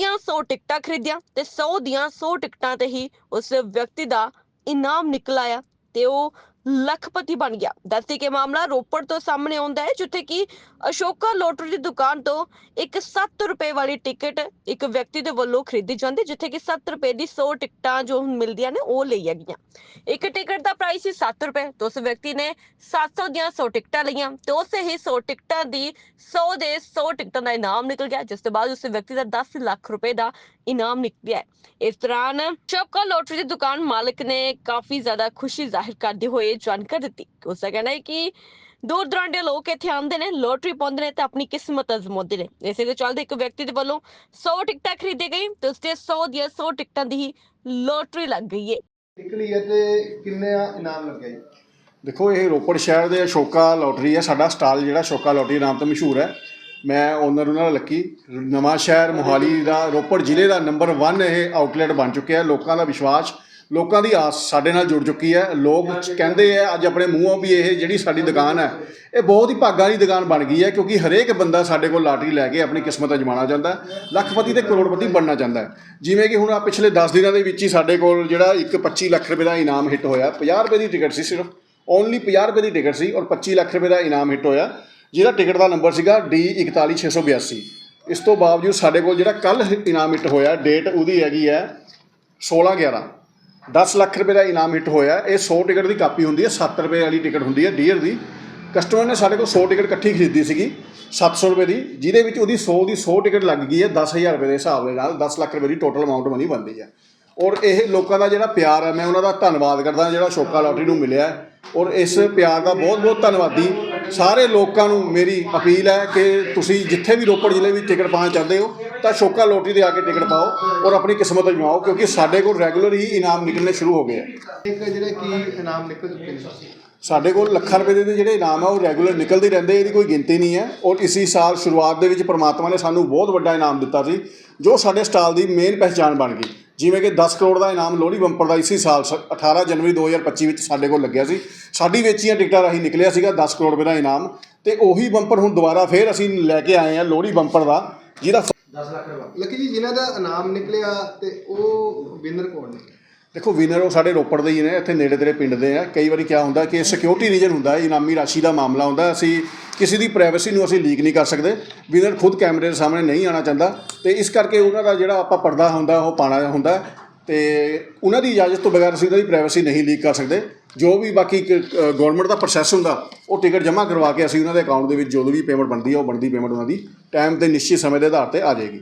ਦੀਆਂ 100 ਟਿਕਟਾਂ ਖਰੀਦੀਆਂ ਤੇ 100 ਦੀਆਂ 100 ਟਿਕਟਾਂ ਤੇ ਹੀ ਉਸ ਵਿਅਕਤੀ ਦਾ ਇਨਾਮ ਨਿਕਲ ਆਇਆ ਤੇ ਉਹ ਲੱਖਪਤੀ ਬਣ ਗਿਆ। ਦੱਸਦੀ ਕਿ ਮਾਮਲਾ ਰੋਪੜ ਤੋਂ ਸਾਹਮਣੇ ਆਉਂਦਾ ਹੈ, ਜਿੱਥੇ ਕਿ ਅਸ਼ੋਕਾ ਲੋਟਰੀ ਦੀ ਦੁਕਾਨ ਤੋਂ ਇੱਕ 7 ਰੁਪਏ ਵਾਲੀ ਟਿਕਟ ਇੱਕ ਵਿਅਕਤੀ ਦੇ ਵੱਲੋਂ ਖਰੀਦੀ ਜਾਂਦੀ, ਜਿੱਥੇ ਕਿ 7 ਰੁਪਏ ਦੀ 100 ਟਿਕਟਾਂ ਜੋ ਮਿਲਦੀਆਂ ਨੇ, ਉਹ ਲਈਆਂ ਗਈਆਂ। ਇੱਕ ਟਿਕਟ ਦਾ ਪ੍ਰਾਈਸ ਸੀ 7 ਰੁਪਏ, ਤੇ ਉਸ ਵਿਅਕਤੀ ਨੇ 700 ਦੀਆਂ 100 ਟਿਕਟਾਂ ਲਈਆਂ, ਤੇ ਉਸੇ ਹੀ 100 ਟਿਕਟਾਂ ਦੀ 100 ਦੇ 100 ਟਿਕਟਾਂ ਦਾ ਇਨਾਮ ਨਿਕਲ ਗਿਆ, ਜਿਸ ਤੋਂ ਬਾਅਦ ਉਸ ਵਿਅਕਤੀ ਦਾ 10 ਲੱਖ ਰੁਪਏ ਦਾ ਇਨਾਮ ਨਿਕਲਿਆ ਇਸ ਦੌਰਾਨ ਚੌਕਾ ਲੋਟਰੀ ਦੀ ਦੁਕਾਨ ਮਾਲਕ ਨੇ ਕਾਫੀ ਜ਼ਿਆਦਾ ਖੁਸ਼ੀ ਜ਼ਾਹਿਰ ਕਰਦੇ ਹੋਏ ਜਾਣਕਾਰੀ ਦਿੱਤੀ। ਉਸ ਦਾ ਕਹਿਣਾ ਹੈ ਕਿ ਦੂਰ ਦਰਾਂਡੇ ਲੋਕ ਇੱਥੇ ਆਉਂਦੇ ਨੇ, ਲੋਟਰੀ ਪਾਉਂਦੇ ਨੇ ਤੇ ਆਪਣੀ ਕਿਸਮਤ ਅਜ਼ਮਾਉਂਦੇ ਨੇ। ਇਸੇ ਦੇ ਚੱਲਦੇ ਇੱਕ ਵਿਅਕਤੀ ਦੇ ਵੱਲੋਂ 100 ਟਿਕਟਾਂ ਖਰੀਦੀ ਗਈ ਤੇ ਉਸਦੇ 100 ਦੀਆਂ 100 ਟਿਕਟਾਂ ਦੀ ਹੀ ਲੋਟਰੀ ਲੱਗ ਗਈ ਹੈ। ਨਿਕਲੀ ਹੈ ਤੇ ਕਿੰਨੇ ਇਨਾਮ ਲੱਗਿਆ ਜੀ ਦੇਖੋ, ਇਹ ਰੋਪੜ ਸ਼ਹਿਰ ਦੇ ਅਸ਼ੋਕਾ ਲੋਟਰੀ ਹੈ। ਸਾਡਾ ਸਟਾਲ ਜਿਹੜਾ ਅਸ਼ੋਕਾ ਲੋਟਰੀ ਨਾਮ ਤੋਂ ਮਸ਼ਹੂਰ ਹੈ। ਮੈਂ ਓਨਰ ਉਹਨਾਂ ਲੱਕੀ। ਨਵਾਂ ਸ਼ਹਿਰ, ਮੋਹਾਲੀ ਦਾ, ਰੋਪੜ ਜ਼ਿਲ੍ਹੇ ਦਾ ਨੰਬਰ 1 ਇਹ ਆਊਟਲੈਟ ਬਣ ਚੁੱਕਿਆ ਲੋਕਾਂ ਦਾ ਵਿਸ਼ਵਾਸ, ਲੋਕਾਂ ਦੀ ਆਸ ਸਾਡੇ ਨਾਲ ਜੁੜ ਚੁੱਕੀ ਹੈ। ਲੋਕ ਕਹਿੰਦੇ ਆ, ਅੱਜ ਆਪਣੇ ਮੂੰਹੋਂ ਵੀ ਇਹ ਜਿਹੜੀ ਸਾਡੀ ਦੁਕਾਨ ਹੈ, ਇਹ ਬਹੁਤ ਹੀ ਭਾਗਾਂ ਦੀ ਦੁਕਾਨ ਬਣ ਗਈ ਹੈ, ਕਿਉਂਕਿ ਹਰੇਕ ਬੰਦਾ ਸਾਡੇ ਕੋਲ ਲਾਟਰੀ ਲੈ ਕੇ ਆਪਣੀ ਕਿਸਮਤ ਅਜਮਾਉਣਾ ਚਾਹੁੰਦਾ ਲੱਖਪਤੀ ਤੇ ਕਰੋੜਪਤੀ ਬਣਨਾ ਚਾਹੁੰਦਾ ਜਿਵੇਂ ਕਿ ਹੁਣ ਆ ਪਿਛਲੇ 10 ਦਿਨਾਂ ਦੇ ਵਿੱਚ ਹੀ ਸਾਡੇ ਕੋਲ ਜਿਹੜਾ ਇੱਕ 25 ਲੱਖ ਰੁਪਏ ਦਾ ਇਨਾਮ ਹਿੱਟ ਹੋਇਆ। 50 ਰੁਪਏ ਦੀ ਟਿਕਟ ਸੀ ਸਿਰਫ। ਓਨਲੀ 50 ਰੁਪਏ ਦੀ ਟਿਕਟ ਸੀ ਔਰ 25 ਲੱਖ ਰੁਪਏ ਦਾ ਇਨਾਮ ਹਿੱਟ ਹੋਇਆ। ਜਿਹਦਾ ਟਿਕਟ ਦਾ ਨੰਬਰ ਸੀਗਾ D41682 ਇਸ ਤੋਂ ਬਾਵਜੂਦ ਸਾਡੇ ਕੋਲ ਜਿਹੜਾ ਕੱਲ ਇਨਾਮ ਹਿੱਟ ਹੋਇਆ ਡੇਟ ਉਹਦੀ ਹੈਗੀ ਹੈ 16 11 10 ਲੱਖ ਰੁਪਏ ਦਾ ਇਨਾਮ ਹਿੱਟ ਹੋਇਆ, ਇਹ 100 ਟਿਕਟ ਦੀ ਕਾਪੀ ਹੁੰਦੀ ਹੈ 7 ਰੁਪਏ ਵਾਲੀ ਟਿਕਟ ਹੁੰਦੀ ਹੈ ਡੀਅਰ ਦੀ। ਕਸਟਮਰ ਨੇ ਸਾਡੇ ਕੋਲ 100 ਟਿਕਟ ਇਕੱਠੀ ਖਰੀਦੀ ਸੀਗੀ 700 ਰੁਪਏ ਦੀ, ਜਿਹਦੇ ਵਿੱਚ ਉਹਦੀ 100 ਦੀ 100 ਟਿਕਟ ਲੱਗ ਗਈ ਹੈ 10000 ਰੁਪਏ ਦੇ ਹਿਸਾਬ ਦੇ ਨਾਲ 10 ਲੱਖ ਰੁਪਏ ਦੀ ਟੋਟਲ ਅਮਾਉਂਟ ਬਣੀ ਬਣਦੀ ਹੈ। ਔਰ ਇਹ ਲੋਕਾਂ ਦਾ ਜਿਹੜਾ ਪਿਆਰ ਹੈ, ਮੈਂ ਉਹਨਾਂ ਦਾ ਧੰਨਵਾਦ ਕਰਦਾ, ਜਿਹੜਾ ਸ਼ੋਕਾ ਲਾਟਰੀ ਨੂੰ ਮਿਲਿਆ ਔਰ ਇਸ ਪਿਆਰ ਦਾ ਬਹੁਤ ਬਹੁਤ ਧੰਨਵਾਦੀ ਸਾਰੇ ਲੋਕਾਂ ਨੂੰ ਮੇਰੀ ਅਪੀਲ ਹੈ ਕਿ ਤੁਸੀਂ ਜਿੱਥੇ ਵੀ ਰੋਪੜ ਜ਼ਿਲ੍ਹੇ ਵਿੱਚ ਟਿਕਟ ਪਾਉਣਾ ਚਾਹੁੰਦੇ ਹੋ ਤਾਂ ਸ਼ੋਕਾ ਲੋਟਰੀ ਦੇ ਆ ਕੇ ਟਿਕਟ ਪਾਓ ਔਰ ਆਪਣੀ ਕਿਸਮਤ ਅਜਮਾਓ ਕਿਉਂਕਿ ਸਾਡੇ ਕੋਲ ਰੈਗੂਲਰ ਹੀ ਇਨਾਮ ਨਿਕਲਣੇ ਸ਼ੁਰੂ ਹੋ ਗਏ ਹੈ ਇੱਕ ਜਿਹੜੇ ਕੀ ਇਨਾਮ ਨਿਕਲ ਚੁੱਕੇ ਨੇ ਸਾਡੇ ਕੋਲ ਲੱਖਾਂ ਰੁਪਏ ਦੇ ਜਿਹੜੇ ਇਨਾਮ ਆ ਉਹ ਰੈਗੂਲਰ ਨਿਕਲਦੇ ਰਹਿੰਦੇ ਇਹਦੀ ਕੋਈ ਗਿਣਤੀ ਨਹੀਂ ਹੈ। ਔਰ ਇਸੀ ਸਾਲ ਸ਼ੁਰੂਆਤ ਦੇ ਵਿੱਚ ਪ੍ਰਮਾਤਮਾ ਨੇ ਸਾਨੂੰ ਬਹੁਤ ਵੱਡਾ ਇਨਾਮ ਦਿੱਤਾ ਸੀ ਜੋ ਸਾਡੇ ਸਟਾਲ ਦੀ ਮੇਨ ਪਹਿਚਾਣ ਬਣ ਗਈ। ਜਿਵੇਂ ਕਿ 10 ਕਰੋੜ ਦਾ ਇਨਾਮ ਲੋਹੜੀ ਬੰਪਰ ਦਾ ਇਸੀ ਸਾਲ ਸ- 18 ਜਨਵਰੀ 2025 ਵਿੱਚ ਸਾਡੇ ਕੋਲ ਲੱਗਿਆ ਸੀ। ਸਾਡੀ ਵੇਚੀਆਂ ਟਿਕਟਾਂ ਰਾਹੀਂ ਨਿਕਲਿਆ ਸੀਗਾ 10 ਕਰੋੜ ਰੁਪਏ ਦਾ ਇਨਾਮ ਤੇ ਉਹੀ ਬੰਪਰ ਹੁਣ ਦੁਬਾਰਾ ਫੇਰ ਅਸੀਂ ਲੈ ਕੇ ਆਏ ਹਾਂ ਲੋਹੜੀ ਬੰਪਰ ਦਾ, ਜਿਹਦਾ 10 ਲੱਖ ਰੁਪਏ। ਲੱਕੀ ਜੀ, ਜਿਨ੍ਹਾਂ ਦਾ ਇਨਾਮ ਨਿਕਲਿਆ ਤੇ ਉਹ ਵਿਨਰ ਕੌਣ ਨੇ? ਦੇਖੋ ਵਿਨਰ ਉਹ ਸਾਡੇ ਰੋਪੜ ਦੇ ਹੀ ਨੇ, ਇੱਥੇ ਨੇੜੇ ਤੇੜੇ ਪਿੰਡ ਦੇ ਆ। ਕਈ ਵਾਰੀ ਕੀ ਹੁੰਦਾ ਕਿ ਸਿਕਿਉਰਿਟੀ ਰੀਜਨ ਹੁੰਦਾ, ਇਨਾਮੀ ਰਾਸ਼ੀ ਦਾ ਮਾਮਲਾ ਹੁੰਦਾ, ਅਸੀਂ ਕਿਸੇ ਦੀ ਪ੍ਰਾਈਵੇਸੀ ਨੂੰ ਅਸੀਂ ਲੀਕ ਨਹੀਂ ਕਰ ਸਕਦੇ। ਵਿਨਰ ਖੁਦ ਕੈਮਰੇ ਦੇ ਸਾਹਮਣੇ ਨਹੀਂ ਆਣਾ ਚਾਹੁੰਦਾ ਤੇ ਇਸ ਕਰਕੇ ਉਹਨਾਂ ਦਾ ਜਿਹੜਾ ਆਪਾਂ ਪਰਦਾ ਹੁੰਦਾ, ਉਹ ਪਾਣਾ ਹੁੰਦਾ। ਤੇ ਉਹਨਾਂ ਦੀ ਇਜਾਜ਼ਤ ਤੋਂ ਬਗੈਰ ਅਸੀਂ ਉਹਨਾਂ ਦੀ ਪ੍ਰਾਈਵੇਸੀ ਨਹੀਂ ਲੀਕ ਕਰ ਸਕਦੇ। ਜੋ ਵੀ ਬਾਕੀ ਗਵਰਨਮੈਂਟ ਦਾ ਪ੍ਰੋਸੈਸ ਹੁੰਦਾ, ਉਹ ਟਿਕਟ ਜਮ੍ਹਾਂ ਕਰਵਾ ਕੇ ਅਸੀਂ ਉਹਨਾਂ ਦੇ ਅਕਾਊਂਟ ਦੇ ਵਿੱਚ ਜੋ ਵੀ ਪੇਮੈਂਟ ਬਣਦੀ ਹੈ ਉਹ ਬਣਦੀ ਪੇਮੈਂਟ ਉਹਨਾਂ ਦੀ। ਟਾਈਮ ਤੇ ਨਿਸ਼ਚਿਤ ਸਮੇਂ ਦੇ ਆਧਾਰ ਤੇ ਆ ਜਾਏਗੀ।